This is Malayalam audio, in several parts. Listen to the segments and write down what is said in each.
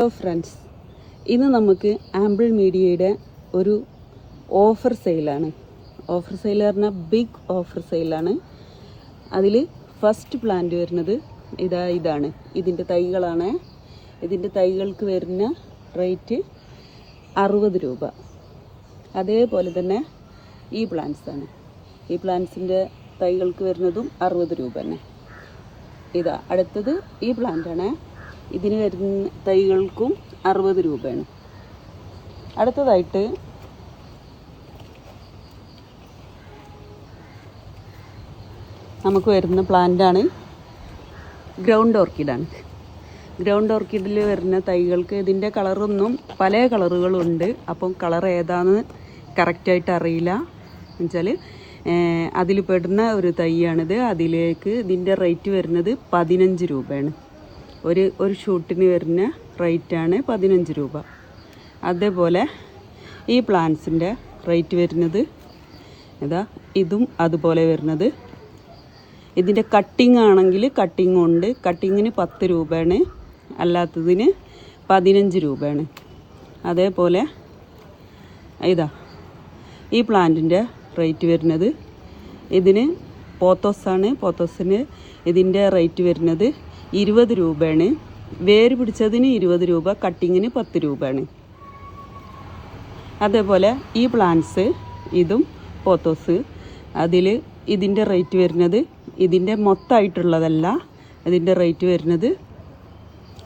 ഹലോ ഫ്രണ്ട്സ് ഇന്ന് നമുക്ക് ആംബിൾ മീഡിയയുടെ ഒരു ഓഫർ സെയിലാണ് ഓഫർ സെയിൽ പറഞ്ഞാൽ ബിഗ് ഓഫർ സെയിലാണ് അതിൽ ഫസ്റ്റ് പ്ലാന്റ് വരുന്നത് ഇതാ ഇതാണ്. ഇതിന്റെ തൈകളാണ്. ഇതിന്റെ തൈകൾക്ക് വരുന്ന റേറ്റ് അറുപത് രൂപ. അതേപോലെ തന്നെ ഈ പ്ലാന്റ്സ് ആണ്. ഈ പ്ലാന്റ്സിന്റെ തൈകൾക്ക് വരുന്നതും അറുപത് രൂപ തന്നെ. ഇതാ അടുത്തത് ഈ പ്ലാന്റാണ് ഇതിന് വരുന്ന തൈകൾക്കും അറുപത് രൂപയാണ്. അടുത്തതായിട്ട് നമുക്ക് വരുന്ന പ്ലാന്റാണ് ഗ്രൗണ്ട് ഓർക്കിഡാണ് ഗ്രൗണ്ട് ഓർക്കിഡിൽ വരുന്ന തൈകൾക്ക് ഇതിന്റെ കളറൊന്നും പല കളറുകളുണ്ട് അപ്പം കളർ ഏതാണെന്ന് കറക്റ്റായിട്ട് അറിയില്ല. എന്നുവെച്ചാൽ അതിൽ പെടുന്ന ഒരു തൈയാണിത്. അതിലേക്ക് ഇതിന്റെ റേറ്റ് വരുന്നത് പതിനഞ്ച് രൂപയാണ്. ഒരു ഒരു ഷൂട്ടിന് വരുന്ന റേറ്റാണ് പതിനഞ്ച് രൂപ. അതേപോലെ ഈ പ്ലാന്റ്സിന്റെ റേറ്റ് വരുന്നത് ഇതാ ഇതും അതുപോലെ വരുന്നത്. ഇതിന്റെ കട്ടിങ് ആണെങ്കിൽ കട്ടിങ് ഉണ്ട്. കട്ടിങ്ങിന് പത്ത് രൂപയാണ്. അല്ലാത്തതിന് പതിനഞ്ച് രൂപയാണ്. അതേപോലെ ഇതാ ഈ പ്ലാന്റിന്റെ റേറ്റ് വരുന്നത് ഇതിന് പോത്തോസാണ്. പോത്തോസിന് ഇതിന്റെ റേറ്റ് വരുന്നത് ഇരുപത് രൂപയാണ്. വേര് പിടിച്ചതിന് ഇരുപത് രൂപ കട്ടിങ്ങിന് പത്ത് രൂപയാണ്. അതേപോലെ ഈ പ്ലാന്റ്സ് ഇതും പോത്തോസ് അതിൽ ഇതിന്റെ റേറ്റ് വരുന്നത് ഇതിന്റെ മൊത്തമായിട്ടുള്ളതല്ല ഇതിന്റെ റേറ്റ് വരുന്നത്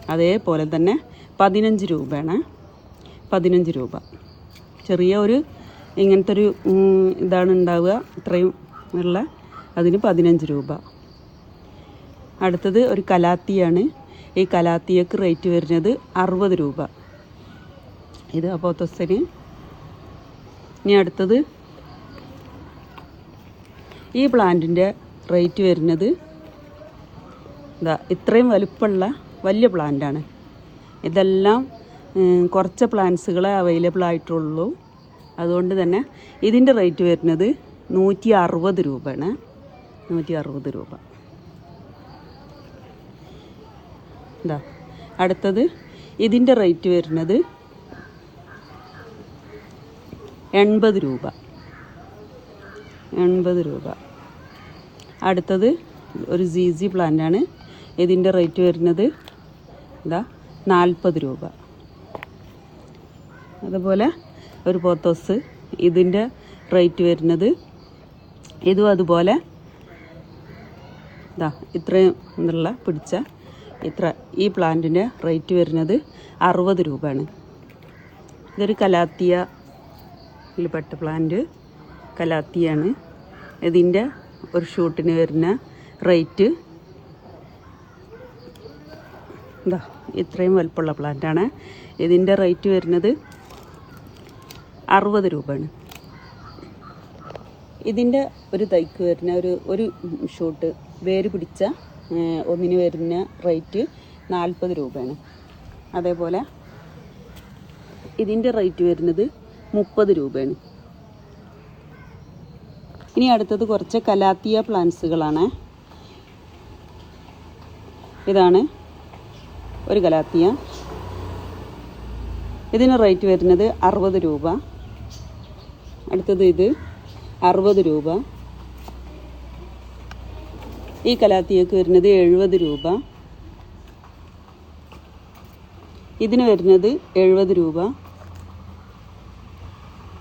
അതേപോലെ തന്നെ പതിനഞ്ച് രൂപയാണ്. പതിനഞ്ച് രൂപ. ചെറിയ ഒരു ഇങ്ങനത്തെ ഒരു ഇതാണ് ഉണ്ടാവുക. ഇത്രയും ഉള്ള അതിന് പതിനഞ്ച് രൂപ. അടുത്തത് ഒരു കലാത്തിയാണ്. ഈ കലാത്തിയക്ക് റേറ്റ് വരുന്നത് അറുപത് രൂപ. ഇത് അപ്പോത്തസിന് ഇനി അടുത്തത്. ഈ പ്ലാന്റിന്റെ റേറ്റ് വരുന്നത് ഇതാ ഇത്രയും വലുപ്പമുള്ള വലിയ പ്ലാന്റാണ് ഇതെല്ലാം കുറച്ച് പ്ലാന്റ്സുകളെ അവൈലബിൾ ആയിട്ടുള്ളൂ. അതുകൊണ്ട് തന്നെ ഇതിന്റെ റേറ്റ് വരുന്നത് നൂറ്റി അറുപത് രൂപയാണ്. നൂറ്റി അറുപത് രൂപ. ഇതാ അടുത്തത് ഇതിന്റെ റേറ്റ് വരുന്നത് എൺപത് രൂപ. എൺപത് രൂപ. അടുത്തത് ഒരു സി സി പ്ലാന്റാണ് ഇതിന്റെ റേറ്റ് വരുന്നത് ഇതാ നാൽപ്പത് രൂപ. അതുപോലെ ഒരു പോത്തോസ് ഇതിന്റെ റേറ്റ് വരുന്നത് ഇതും അതുപോലെ ഇതാ ഇത്രയും എന്നുള്ള പിടിച്ച ഇത്ര ഈ പ്ലാന്റിന് റേറ്റ് വരുന്നത് അറുപത് രൂപയാണ്. ഇതൊരു കലാത്തിയ പെട്ട പ്ലാന്റ്. കലാത്തിയാണ്. ഇതിന്റെ ഒരു ഷൂട്ടിന് വരുന്ന റേറ്റ് എന്താ ഇത്രയും വലുപ്പമുള്ള പ്ലാന്റാണ്. ഇതിന്റെ റേറ്റ് വരുന്നത് അറുപത് രൂപയാണ്. ഇതിന്റെ ഒരു തൈക്ക് വരുന്ന ഒരു ഒരു ഷൂട്ട് വേര് പിടിച്ച ഒന്നിന് വരുന്ന റേറ്റ് നാൽപ്പത് രൂപയാണ്. അതേപോലെ ഇതിന്റെ റേറ്റ് വരുന്നത് മുപ്പത് രൂപയാണ്. ഇനി അടുത്തത് കുറച്ച് കലാത്തിയ പ്ലാന്റ്സുകളാണ്. ഇതാണ് ഒരു കലാത്തിയ. ഇതിന് റേറ്റ് വരുന്നത് അറുപത് രൂപ. അടുത്തത് ഇത് അറുപത് രൂപ. ഈ കലാത്തിയൊക്കെ വരുന്നത് എഴുപത് രൂപ. ഇതിന് വരുന്നത് എഴുപത് രൂപ.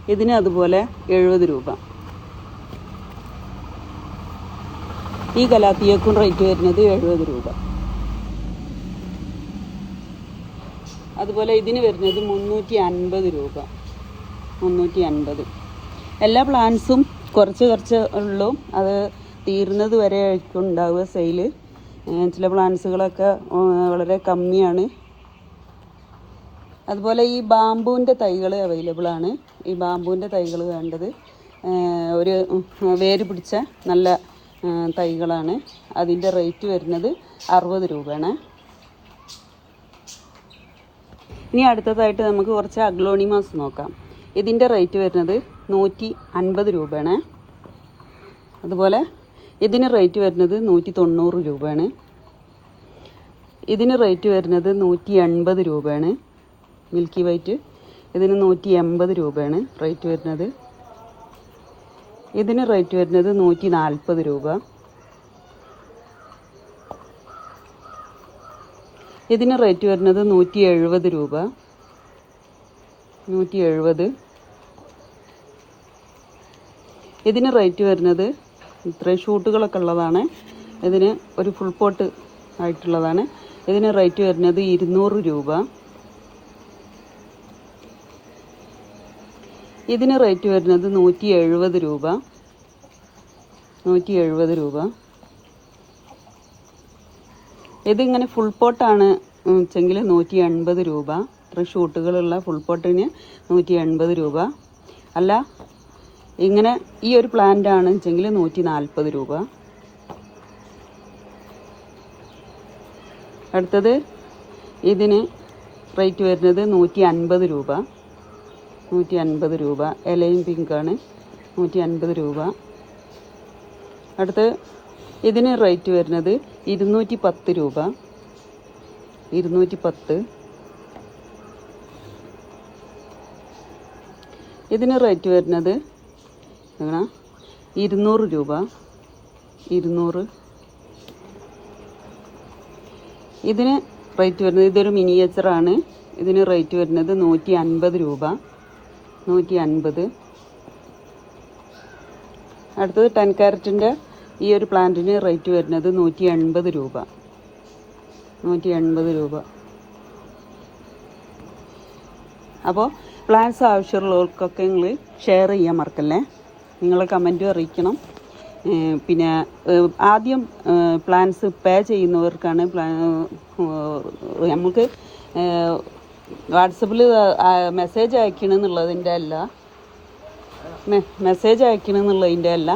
ഇതിന് അതുപോലെ എഴുപത് രൂപ. ഈ കലാത്തിയക്കും റേറ്റ് വരുന്നത് എഴുപത് രൂപ. അതുപോലെ ഇതിന് വരുന്നത് മുന്നൂറ്റി അൻപത് രൂപ. മുന്നൂറ്റി അൻപത് എല്ലാ പ്ലാന്റ്സും കുറച്ച് കുറച്ച് ഉള്ളൂ. അത് തീരുന്നത് വരെ ആയിരിക്കും ഉണ്ടാവുക സെയിൽ ചില പ്ലാന്റ്സുകളൊക്കെ വളരെ കമ്മിയാണ്. അതുപോലെ ഈ ബാമ്പുവിന്റെ തൈകൾ അവൈലബിൾ ആണ്. ഈ ബാമ്പുവിന്റെ തൈകൾ വേണ്ടത് ഒരു വേര് പിടിച്ച നല്ല തൈകളാണ്. അതിന്റെ റേറ്റ് വരുന്നത് അറുപത് രൂപയാണ്. ഇനി അടുത്തതായിട്ട് നമുക്ക് കുറച്ച് അഗ്ലോണിമാസ് നോക്കാം. ഇതിന്റെ റേറ്റ് വരുന്നത് നൂറ്റി അൻപത് രൂപയാണ്. അതുപോലെ ഇതിന് റേറ്റ് വരുന്നത് നൂറ്റി തൊണ്ണൂറ് രൂപയാണ്. ഇതിന് റേറ്റ് വരുന്നത് നൂറ്റി എൺപത് രൂപയാണ്. Milky white. ഇതിന് നൂറ്റി എൺപത് രൂപയാണ് റേറ്റ് വരുന്നത്. ഇതിന് റേറ്റ് വരുന്നത് നൂറ്റി നാൽപ്പത് രൂപ. ഇതിന് റേറ്റ് വരുന്നത് നൂറ്റി എഴുപത് രൂപ. നൂറ്റി എഴുപത് ഇതിന് റേറ്റ് വരുന്നത് ഇത്രയും ഷൂട്ടുകളൊക്കെ ഉള്ളതാണ്. ഇതിന് ഒരു ഫുൾ പോട്ട് ആയിട്ടുള്ളതാണ്. ഇതിന് റേറ്റ് വരുന്നത് ഇരുന്നൂറ് രൂപ. ഇതിന് റേറ്റ് വരുന്നത് നൂറ്റി എഴുപത് രൂപ. നൂറ്റി എഴുപത് രൂപ. ഇതിങ്ങനെ ഫുൾ പോട്ടാണ് വെച്ചെങ്കിൽ നൂറ്റി എൺപത് രൂപ. ഇത്ര ഷൂട്ടുകളുള്ള ഫുൾ പോട്ടിന് നൂറ്റി എൺപത് രൂപ. അല്ല ഇങ്ങനെ ഈ ഒരു പ്ലാന്റ് ആണ് വെച്ചെങ്കിൽ നൂറ്റി നാൽപ്പത് രൂപ. അടുത്തത് ഇതിന് റേറ്റ് വരുന്നത് നൂറ്റി അൻപത് രൂപ. നൂറ്റി അൻപത് രൂപ. ഇലയും പിങ്കാണ് നൂറ്റി അൻപത് രൂപ. അടുത്ത് ഇതിന് റേറ്റ് വരുന്നത് ഇരുന്നൂറ്റി പത്ത് രൂപ. ഇരുന്നൂറ്റി പത്ത് ഇതിന് റേറ്റ് വരുന്നത് എങ്ങനെ? ഇരുന്നൂറ് രൂപ. ഇരുന്നൂറ്. ഇതിന് റേറ്റ് വരുന്നത് ഇതൊരു മിനിയേച്ചറാണ് ഇതിന് റേറ്റ് വരുന്നത് നൂറ്റി അൻപത് രൂപ. നൂറ്റി അൻപത് അടുത്തത് ടെൻ ക്യാരറ്റിന്റെ ഈ ഒരു പ്ലാന്റിന് റേറ്റ് വരുന്നത് നൂറ്റി എൺപത് രൂപ. നൂറ്റി എൺപത് രൂപ. അപ്പോൾ പ്ലാന്റ്സ് ആവശ്യമുള്ളവർക്കൊക്കെ നിങ്ങൾ ഷെയർ ചെയ്യാൻ മറക്കല്ലേ? നിങ്ങൾ കമന്റും അറിയിക്കണം. പിന്നെ ആദ്യം പ്ലാൻസ് പേ ചെയ്യുന്നവർക്കാണ് പ്ലാൻ നമുക്ക് വാട്സപ്പിൽ മെസ്സേജ് അയക്കണമെന്നുള്ളതിന്റെ അല്ല. മെസ്സേജ് അയക്കണമെന്നുള്ളതിന്റെ അല്ല.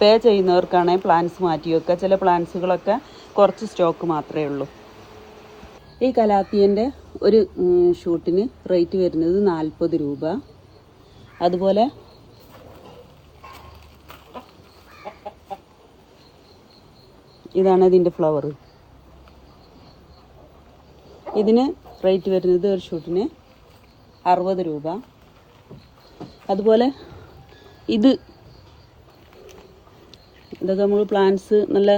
പേ ചെയ്യുന്നവർക്കാണ് പ്ലാൻസ് മാറ്റി വെക്കുക ചില പ്ലാൻസുകളൊക്കെ കുറച്ച് സ്റ്റോക്ക് മാത്രമേ ഉള്ളൂ. ഈ കലാത്തിയന്റെ ഒരു ഷൂട്ടിന് റേറ്റ് വരുന്നത് നാൽപ്പത് രൂപ. അതുപോലെ ഇതാണ് ഇതിന്റെ ഫ്ലവർ ഇതിന് റേറ്റ് വരുന്നത് ഒരു ഷൂട്ടിന് അറുപത് രൂപ. അതുപോലെ ഇത് ഇതൊക്കെ നമ്മൾ പ്ലാന്റ്സ് നല്ല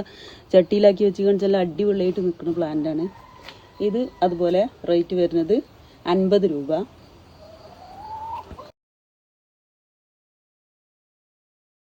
ചട്ടിയിലാക്കി വെച്ച് കാണിച്ചാൽ അടിപൊളിയായിട്ട് നിൽക്കുന്ന പ്ലാന്റാണ് ഇത് അതുപോലെ റേറ്റ് വരുന്നത് അൻപത് രൂപ.